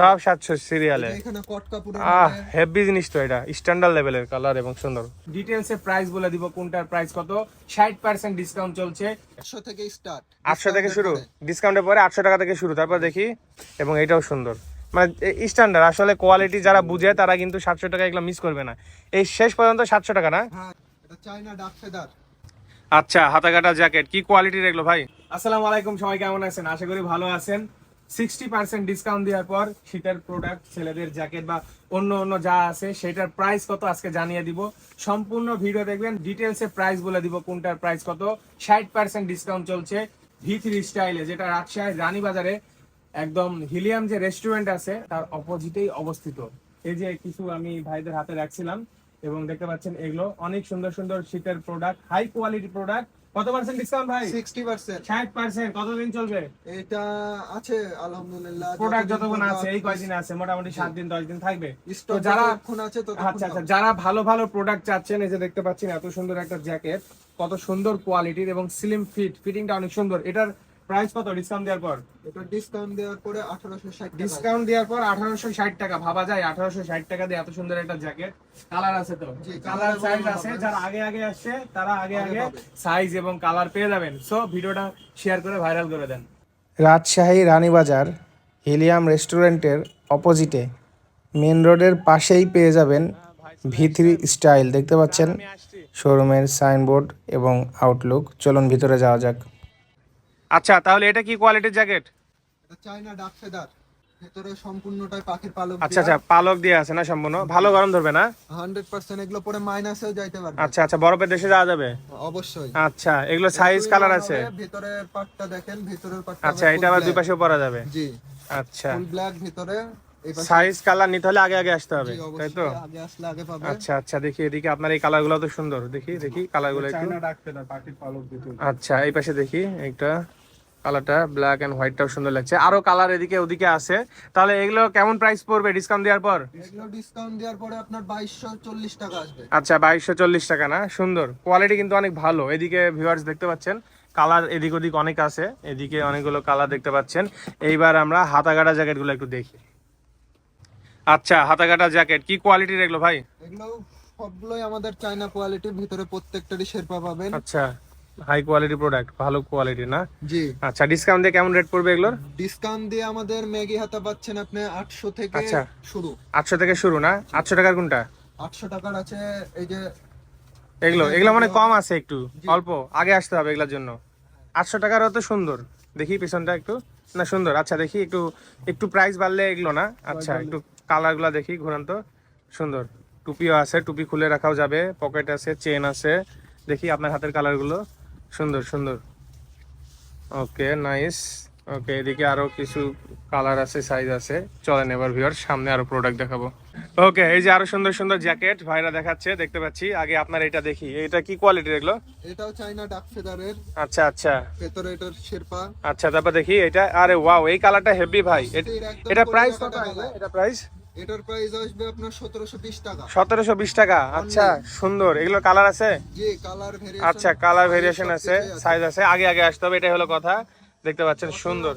সব সাতশো সিরিয়ালে আহ হেভি জিনিস তো এটা। স্ট্যান্ডার্ড লেভেলের কালার এবং সুন্দর। ডিটেলসে প্রাইস বলে দিব কোনটার প্রাইস কত। ষাট পার্সেন্ট ডিসকাউন্ট চলছে। 100 থেকে স্টার্ট আটশো থেকে শুরু। ডিসকাউন্টের পরে আটশো টাকা থেকে শুরু তারপর দেখি। এবং এটাও সুন্দর। মানে স্ট্যান্ডার্ড আসলে কোয়ালিটি যারা বুঝে তারা কিন্তু সাতশো টাকা এগুলো মিস করবে না। এই শেষ পর্যন্ত সাতশো টাকা না? এটা চাইনা ডাক ফেদার আচ্ছা হাতা কাটা জ্যাকেট কি কোয়ালিটির এগুলো ভাই? আসসালামু আলাইকুম সবাই কেমন আছেন? আশা করি ভালো আছেন। সিক্সটি পার্সেন্ট ডিসকাউন্ট দেওয়ার পর শীতের প্রোডাক্ট ছেলেদের জ্যাকেট বা অন্য অন্য যা আছে, সেটার প্রাইস কত আজকে জানিয়ে দিব। সম্পূর্ণ ভিডিও দেখবেন ডিটেলসে প্রাইস বলে দিব কোনটার প্রাইস কত। ষাট পার্সেন্ট ডিসকাউন্ট চলছে ভি থ্রি স্টাইলে যেটা রাজশাহী রানীবাজারে একদম হিলিয়াম যে রেস্টুরেন্ট আছে, তার অপোজিটেই অবস্থিত। এই যে কিছু আমি ভাইদের হাতে রাখছিলাম, এবং দেখতে পাচ্ছেন এগুলো অনেক সুন্দর সুন্দর শীতের প্রোডাক্ট হাই কোয়ালিটি প্রোডাক্ট কত পার্সেন্ট ডিসকাউন্ট ভাই? 60% ষাট পার্সেন্ট কতদিন চলবে? এটা আছে আলহামদুলিল্লাহ প্রোডাক্ট যতক্ষণ আছে এই কয়দিন আছে? মোটামুটি সাত দিন দশ দিন থাকবে। তো যারা এখন আছে তো আচ্ছা আচ্ছা যারা ভালো ভালো প্রোডাক্ট চাচ্ছেন এই যে দেখতে পাচ্ছেন এত সুন্দর একটা জ্যাকেট কত সুন্দর কোয়ালিটির এবং স্লিম ফিট ফিটিংটা অনেক সুন্দর। এটার প্রাইস কত? ডিসকাউন্ট দেওয়ার পর? এটা ডিসকাউন্ট দেওয়ার পরে 1860 টাকা। ডিসকাউন্ট দেওয়ার পর আঠারোশো ষাট টাকা। ভাবা যায় আঠারোশো ষাট টাকা দিয়ে এত সুন্দর একটা জ্যাকেট কালার আছে তো? কালার সাইজ আছে যারা আগে আগে আসছে তারা আগে আগে সাইজ এবং কালার পেয়ে যাবেন। সো ভিডিওটা শেয়ার করে ভাইরাল করে দেন। রাজশাহী রানীবাজার হিলিয়াম রেস্টুরেন্টের অপোজিটে মেন রোডের পাশেই পেয়ে যাবেন ভি থ্রি স্টাইল। দেখতে পাচ্ছেন? শোরুমের সাইনবোর্ড এবং আউটলুক চলুন ভিতরে যাওয়া যাক। আচ্ছা তাহলে এটা কি কোয়ালিটির জ্যাকেট এটা চাইনা ডাক ফেদার ভিতরে সম্পূর্ণটাই পাখির পালক আচ্ছা আচ্ছা পালক দিয়ে আছে না সম্পূর্ণ? ভালো গরম ধরবে না? 100% এগুলো পরে মাইনাসেও যাইতে পারবে। আচ্ছা আচ্ছা বরফের দেশে যাওয়া যাবে? অবশ্যই। আচ্ছা এগুলো সাইজ কালার আছে? ভিতরের পার্টটা দেখেন ভিতরের পার্টটা আচ্ছা এটা আবার দুই পাশেও পরা যাবে? জি। আচ্ছা। ফুল ব্ল্যাক ভিতরে সাইজ কালার নিতে হলে আগে আগে আসতে হবে তাই তো? আগে আসলে আগে পাবে। আচ্ছা আচ্ছা দেখি এদিকে আপনার এই কালারগুলো তো সুন্দর। দেখি দেখি কালারগুলো একটু। আচ্ছা এই পাশে দেখি একটা কালারটা ব্ল্যাক এন্ড হোয়াইটটাও সুন্দর লাগছে। আরও কালার এদিকে ওদিকে আছে। তাহলে এগুলো কেমন প্রাইস পড়বে ডিসকাউন্ট দেওয়ার পর? এগুলো ডিসকাউন্ট দেওয়ার পরে আপনার 2240 টাকা আসবে। আচ্ছা বাইশশো চল্লিশ টাকা না? সুন্দর। কোয়ালিটি কিন্তু অনেক ভালো। এদিকে ভিউয়ার্স দেখতে পাচ্ছেন কালার এদিক ওদিক অনেক আছে। এদিকে অনেকগুলো কালার দেখতে পাচ্ছেন। এইবার আমরা হাতাকাটা জ্যাকেটগুলো একটু দেখি। আচ্ছা হাতাকাটা জ্যাকেট কি কোয়ালিটির এগুলো ভাই? এগুলো সবগুলোই আমাদের চায়না কোয়ালিটির ভিতরে প্রত্যেকটারই শেরপা পাবেন। আচ্ছা। হাই কোয়ালিটি প্রোডাক্ট ভালো কোয়ালিটি না? জি। আচ্ছা ডিসকাউন্ট দিয়ে কেমন রেট পড়বে এগুলোর? ডিসকাউন্ট দিয়ে আমাদের ম্যাগি হাতা পাচ্ছেন আপনি 800 থেকে আচ্ছা। শুরু। আটশো থেকে শুরু না? আটশো টাকার কোনটা? 800 টাকার আছে এই যে এগুলো এগুলো মানে কম আছে একটু অল্প আগে আসতে হবে এগুলোর জন্য। আটশো টাকারও তো সুন্দর। দেখি পিছনটা একটু। না সুন্দর। আচ্ছা দেখি একটু একটু প্রাইস বাড়লে এগুলো না? আচ্ছা একটু কালারগুলো দেখি ঘুরান তো। সুন্দর। টুপিও আছে টুপি খুলে রাখাও যাবে। পকেট আছে চেন আছে। দেখি আপনার হাতের কালারগুলো সুন্দর সুন্দর। ওকে নাইস ওকে এদিকে আরও কিছু কালার আছে সাইজ আছে। চলেন এবার ভিউয়ার সামনে আরও প্রোডাক্ট দেখাবো। ওকে এই যে আরও সুন্দর সুন্দর জ্যাকেট ভাইরা দেখাচ্ছে দেখতে পাচ্ছি। আগে আপনার এটা দেখি। এটা কি কোয়ালিটির এগুলো? এটাও চায়না ডাক ফেদারের আচ্ছা আচ্ছা। ভেতরে এটার শেরপা। আচ্ছা তারপর দেখি এটা আরে ওয়াও এই কালারটা হেভি ভাই। এটা প্রাইস কত। এটা প্রাইস এটার প্রাইস আসবে আপনার 1720 টাকা। সতেরোশো বিশ টাকা? আচ্ছা সুন্দর। এগুলো কালার আছে? জি কালার ভেরিয়েশন আচ্ছা কালার ভেরিয়েশন আছে সাইজ আছে। আগে আগে আসতে হবে এটাই হলো কথা। দেখতে পাচ্ছেন সুন্দর।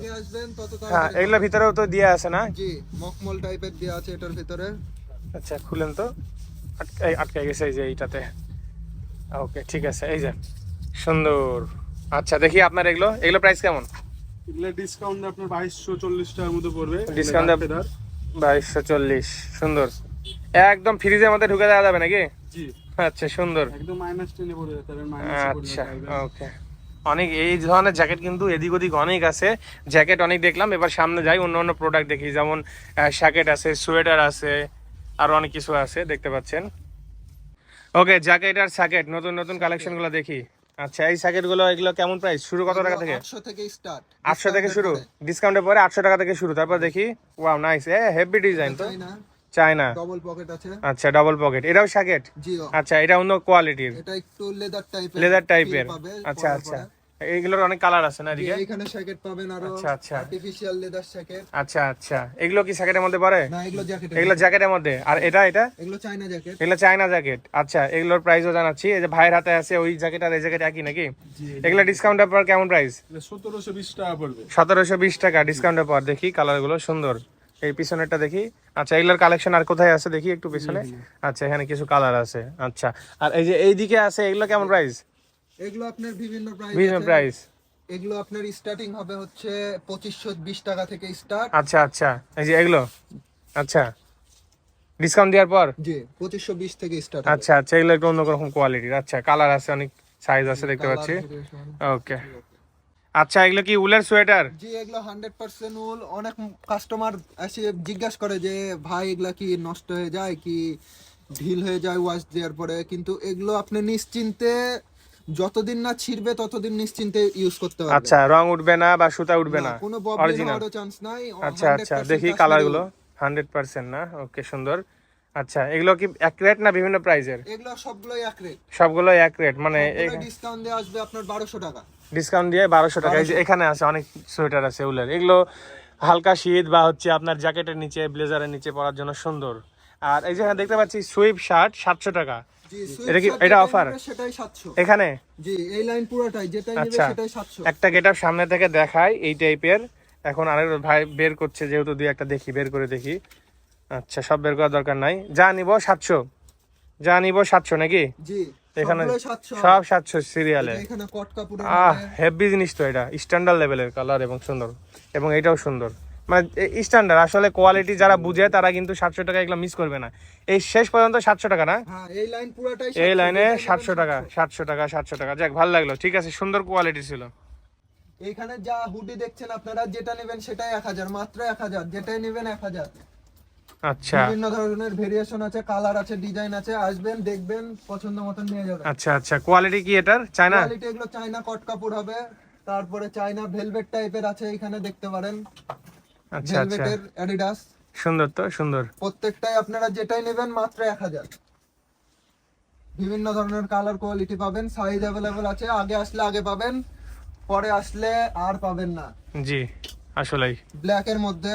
হ্যাঁ এগুলোর ভিতরেও তো দিয়ে আছে না? জি মকমল টাইপের আছে এটার ভিতরে। আচ্ছা খুলেন তো। আটকে আটকে গেছে এই যে এইটাতে। ওকে ঠিক আছে এই যে। সুন্দর। আচ্ছা দেখি আপনার এগুলো। এগুলো প্রাইস কেমন? এগুলো ডিসকাউন্ট আপনার বাইশশো চল্লিশ টাকার মতো পড়বে। ফেদার। বাইশশো চল্লিশ সুন্দর। একদম ফ্রিজের মধ্যে ঢুকে দেওয়া যাবে নাকি? আচ্ছা সুন্দর। একদম মাইনাস টেনে পড়ে যেতে হবে মাইনাস আচ্ছা ওকে অনেক এই ধরনের জ্যাকেট কিন্তু এদিক ওদিক অনেক আছে। জ্যাকেট অনেক দেখলাম এবার সামনে যাই অন্য অন্য প্রোডাক্ট দেখি যেমন শ্যাকেট আছে সোয়েটার আছে আর অনেক কিছু আছে দেখতে পাচ্ছেন। ওকে জ্যাকেট আর স্যাকেট নতুন নতুন কালেকশনগুলো দেখি। আচ্ছা এই স্যাকেটগুলো এগুলো কেমন প্রাইস শুরু কত টাকা থেকে? 800 থেকে স্টার্ট আটশো থেকে শুরু? ডিসকাউন্টের পরে আটশো টাকা থেকে শুরু। তারপর দেখি wow nice a heavy design তো। চায়না। ডবল পকেট আছে। আচ্ছা ডাবল পকেট এটাও স্যাকেট জি আচ্ছা এটা অন্য কোয়ালিটির এটা একটু লেদার টাইপের লেদার টাইপের আচ্ছা আচ্ছা। পরে। এইগুলোর অনেক কালার আছে না এদিকে? এইখানে জ্যাকেট পাবেন আরও আচ্ছা, আচ্ছা। আর্টিফিশিয়াল লেদার জ্যাকেট আচ্ছা আচ্ছা। এগুলো কি জ্যাকেটের মধ্যে পড়ে? না এগুলো জ্যাকেট এগুলো জ্যাকেটের মধ্যে। আর এটা এটা? এগুলো চাইনা জ্যাকেট এগুলো চায়না জ্যাকেট আচ্ছা এগুলোর প্রাইসও জানাচ্ছি। এই যে ভাইয়ের হাতে আছে ওই জ্যাকেট আর এই জ্যাকেট একই নাকি? এগুলো ডিসকাউন্টের পর কেমন প্রাইস সতেরোশো বিশ টাকা পড়বে। সতেরোশো বিশ টাকা ডিসকাউন্টের পর দেখি কালারগুলো সুন্দর। এই পিছনেরটা দেখি। আচ্ছা এগুলোর কালেকশন আর কোথায় আছে দেখি একটু পিছনে। আচ্ছা এখানে কিছু কালার আছে। আচ্ছা আর এই যে এইদিকে আছে এগুলো কেমন প্রাইস এগুলো আপনার বিভিন্ন প্রাইস বিভিন্ন প্রাইস এগুলো আপনার স্টার্টিং হবে হচ্ছে পঁচিশশো বিশ টাকা থেকে স্টার্ট আচ্ছা আচ্ছা। এই যে এগুলো? আচ্ছা। ডিসকাউন্ট দেওয়ার পর? জি পঁচিশশো বিশ থেকে স্টার্ট আচ্ছা আচ্ছা। এগুলো একটু অন্যরকম কোয়ালিটির আচ্ছা কালার আছে অনেক সাইজ আছে দেখতে পাচ্ছি। ওকে আচ্ছা এগুলো কি উলের সোয়েটার জি এগুলো হান্ড্রেড পার্সেন্ট উল। অনেক কাস্টমার এসে জিজ্ঞাসা করে যে ভাই এগুলা কি নষ্ট হয়ে যায় কি ঢিল হয়ে যায় ওয়াশ দেওয়ার পরে? কিন্তু এগুলো আপনি নিশ্চিন্তে যতদিন না ছিড়বে ততদিন নিশ্চিন্তে ইউজ করতে পারবেন আচ্ছা রং উঠবে না বা সুতা উঠবে না কোনো ববলি অরিজিনাল চান্স নাই আচ্ছা আচ্ছা দেখি কালারগুলো হান্ড্রেড পার্সেন্ট না? ওকে সুন্দর। আচ্ছা এগুলো কি এক রেট না বিভিন্ন প্রাইজের এগুলো সবগুলোই এক রেট সবগুলো এক রেট মানে ডিসকাউন্ট দিয়ে আসবে আপনার বারোশো টাকা। ডিসকাউন্ট দিয়ে বারোশো টাকা। এই যে এখানে আছে অনেক সোয়েটার আছে উলের। এগুলো হালকা শীত বা হচ্ছে আপনার জ্যাকেটের নিচে ব্লেজারের নিচে পরার জন্য সুন্দর। আর এই যে দেখতে পাচ্ছি সুইপ শার্ট সাতশো টাকা। এটা কি- এটা সেটাই সাতশো। এখানে? জি এই লাইন পুরোটাই যেটাই নেবে আচ্ছা। সেটাই একটা সামনে থেকে এই টাইপের। এখন আরেক ভাই বের করছে যেহেতু দুই একটা দেখি বের করে দেখি। আচ্ছা সব বের করার দরকার নাই। যা নিব সাতশো। যা নিব সাতশো নাকি? জি এখানে সব সাতশো সিরিয়ালে এখানে কট কাপড়ের আহ হেভি জিনিস তো এটা। স্ট্যান্ডার্ড লেভেলের কালার এবং সুন্দর। এবং এটাও সুন্দর। মানে স্ট্যান্ডার্ড আসলে কোয়ালিটি যারা বুঝে তারা কিন্তু সাতশো টাকা এগুলো মিস করবে না। এই শেষ পর্যন্ত সাতশো টাকা না? হ্যাঁ এই লাইন পুরোটাই এই লাইনে সাতশো টাকা সাতশো। টাকা সাতশো টাকা। যাক ভালো লাগল। ঠিক আছে সুন্দর কোয়ালিটি ছিল। এখানে যা হুডি দেখছেন আপনারা যেটা নেবেন সেটাই এক হাজার মাত্র এক হাজার যেটাই নেবেন এক হাজার। আচ্ছা। বিভিন্ন ধরনের ভেরিয়েশন আছে কালার আছে ডিজাইন আছে আসবেন দেখবেন পছন্দ মতন নিয়ে যাবেন। আচ্ছা আচ্ছা কোয়ালিটি কি এটার? চায়না? কোয়ালিটি এগুলো চাইনা কট কাপড় হবে তারপরে চাইনা ভেলভেট টাইপের আছে এখানে দেখতে পারেন। আচ্ছা আচ্ছা। অ্যাডিডাস সুন্দর তো সুন্দর। প্রত্যেকটাই আপনারা যেটাই নেবেন মাত্র বিভিন্ন ধরনের কালার কোয়ালিটি পাবেন সাইজ অ্যাভেলেবেল আছে আগে আসলে আগে পাবেন পরে আসলে আর পাবেন না। জি আসলেই। ব্ল্যাক এর মধ্যে।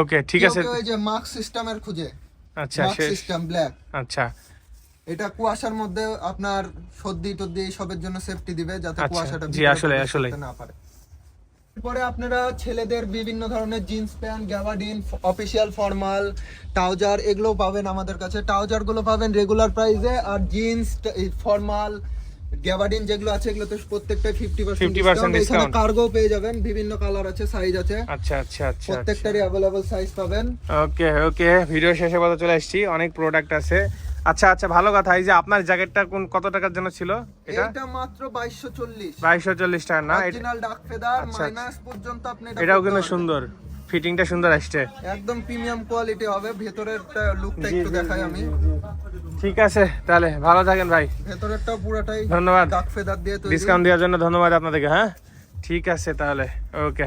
ওকে ঠিক আছে। এই যে মার্ক সিস্টেমের খুঁজে। আচ্ছা সিস্টেম ব্ল্যাক আচ্ছা। এটা কুয়াশার মধ্যে আপনার সর্দি টর্দি সবের জন্য সেফটি দিবে যাতে আচ্ছা, কুয়াশাটা জি, আসলে, আসলে। না পারে। এরপরে আপনারা ছেলেদের বিভিন্ন ধরনের jeans pant gabardine official formal trouser এগুলো পাবেন আমাদের কাছে। ট্রাউজারগুলো পাবেন রেগুলার প্রাইসে আর জিন্স ফর্মাল গ্যাবাডিন যেগুলো আছে এগুলো তো প্রত্যেকটা ফিফটি 50% পার্সেন্ট এখানে কার্গো পেয়ে যাবেন বিভিন্ন কালার আছে সাইজ আছে। আচ্ছা আচ্ছা আচ্ছা প্রত্যেকটারই অ্যাভেলেবল সাইজ পাবেন। ওকে ওকে ভিডিও শেষে কথা চলে আসছি। অনেক প্রোডাক্ট আছে। আচ্ছা আচ্ছা ভালো কথা। এই যে আপনার জ্যাকেটটা কোন কত টাকার জন্য ছিল? এটা? এটা মাত্র বাইশশো চল্লিশ। বাইশশো চল্লিশ টাকা না? অরিজিনাল ডাক ফেদার মাইনাস পর্যন্ত আপনি এটা এটাও কিন্তু সুন্দর। ফিটিংটা সুন্দর আসছে। একদম প্রিমিয়াম কোয়ালিটি হবে। ভেতরের লুকটা একটু দেখাই আমি। ঠিক আছে তাহলে ভালো থাকেন ভাই। ভেতরেরটা পুরোটাই ধন্যবাদ। ডাক ফেদার দিয়ে ডিসকাউন্ট দেওয়ার জন্য ধন্যবাদ আপনাদেরকে হ্যাঁ? ঠিক আছে তাহলে ওকে।